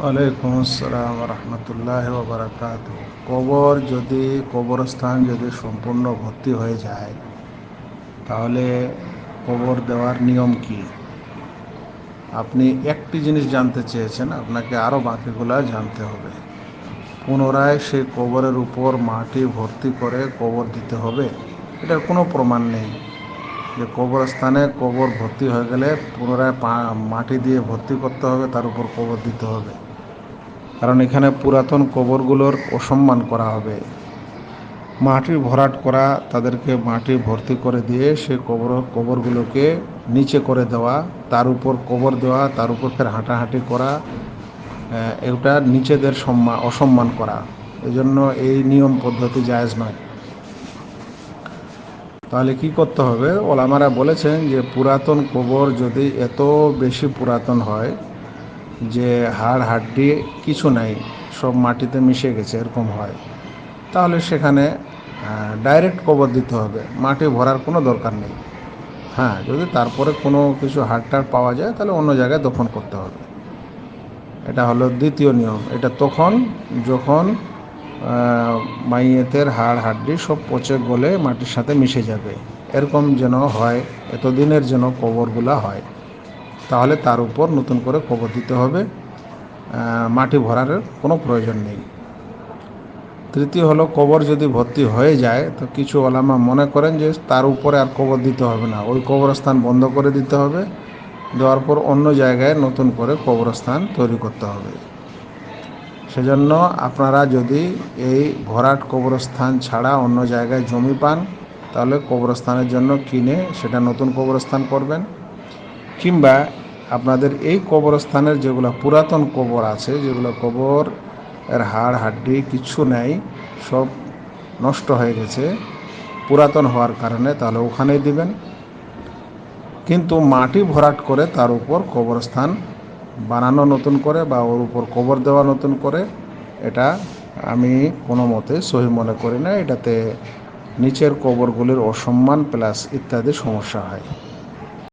ওয়ালাইকুম আসসালাম রহমতুল্লাহ বারকাত কবর যদি, কবরস্থান যদি সম্পূর্ণ ভর্তি হয়ে যায়, তাহলে কবর দেওয়ার নিয়ম কি? আপনি একটি জিনিস জানতে চেয়েছেন, আপনাকে আরও বাকিগুলো জানতে হবে। পুনরায় সেই কবরের উপর মাটি ভর্তি করে কবর দিতে হবে, এটার কোনো প্রমাণ নেই। যে কবরস্থানে কবর ভর্তি হয়ে গেলে পুনরায় মাটি দিয়ে ভর্তি করতে হবে, তার উপর কবর দিতে হবে। কারণ এখানে পুরাতন কবরগুলোর অসম্মান করা হবে। মাটি ভরাট করা, তাদেরকে মাটি ভর্তি করে দিয়ে সে কবর, কবরগুলোকে নিচে করে দেওয়া, তার উপর কবর দেওয়া, তার উপর ফের হাঁটাহাঁটি করা এটা নিচেদের সম্মান অসম্মান করা। এজন্য এই নিয়ম পদ্ধতি জায়জ নয়। তাহলে কি করতে হবে? ওলামারা বলেছেন যে পুরাতন কবর যদি এত বেশি পুরাতন হয় যে হাড় হাড্ডি কিছু নাই, সব মাটিতে মিশে গেছে, এরকম হয়। তাহলে সেখানে ডাইরেক্ট কবর দিতে হবে। মাটি ভরার কোনো দরকার নেই। হ্যাঁ যদি তারপরে কোনো কিছু হাড়টার পাওয়া যায়, তাহলে অন্য জায়গায় দফন করতে হবে। এটা হলো দ্বিতীয় নিয়ম। এটা তখন যখন মাইয়েতের হাড় হাড্ডি সব পচে গলে মাটির সাথে মিশে যাবে। এরকম যেন হয়, এতদিনের যেন কবরগুলা হয়। তাহলে তার উপর নতুন করে কবর দিতে হবে। মাটি ভরার কোনো প্রয়োজন নেই। তৃতীয় হলো, কবর যদি ভর্তি হয়ে যায়, তো কিছু ওলামা মনে করেন যে তার উপরে আর কবর দিতে হবে না। ওই কবরস্থান বন্ধ করে দিতে হবে। দেওয়ার পর অন্য জায়গায় নতুন করে কবরস্থান তৈরি করতে হবে। সেজন্য আপনারা যদি এই ভরাট কবরস্থান ছাড়া অন্য জায়গায় জমি পান, তাহলে কবরস্থানের জন্য কিনে সেটা নতুন কবরস্থান করবেন। কিংবা আপনাদের এই কবরস্থানের যেগুলো পুরাতন কবর আছে, যেগুলো কবর এর হাড়, হাড্ডি কিচ্ছু নেই, সব নষ্ট হয়ে গেছে, পুরাতন হওয়ার কারণে তাহলে ওখানেই দিবেন। কিন্তু মাটি ভরাট করে তার উপর কবরস্থান বানানো নতুন করে বা ওর উপর কবর দেওয়া নতুন করে, এটা আমি কোনো মতে সহি মনে করি না। এটাতে নিচের কবরগুলির অসম্মান প্লাস ইত্যাদি সমস্যা হয়।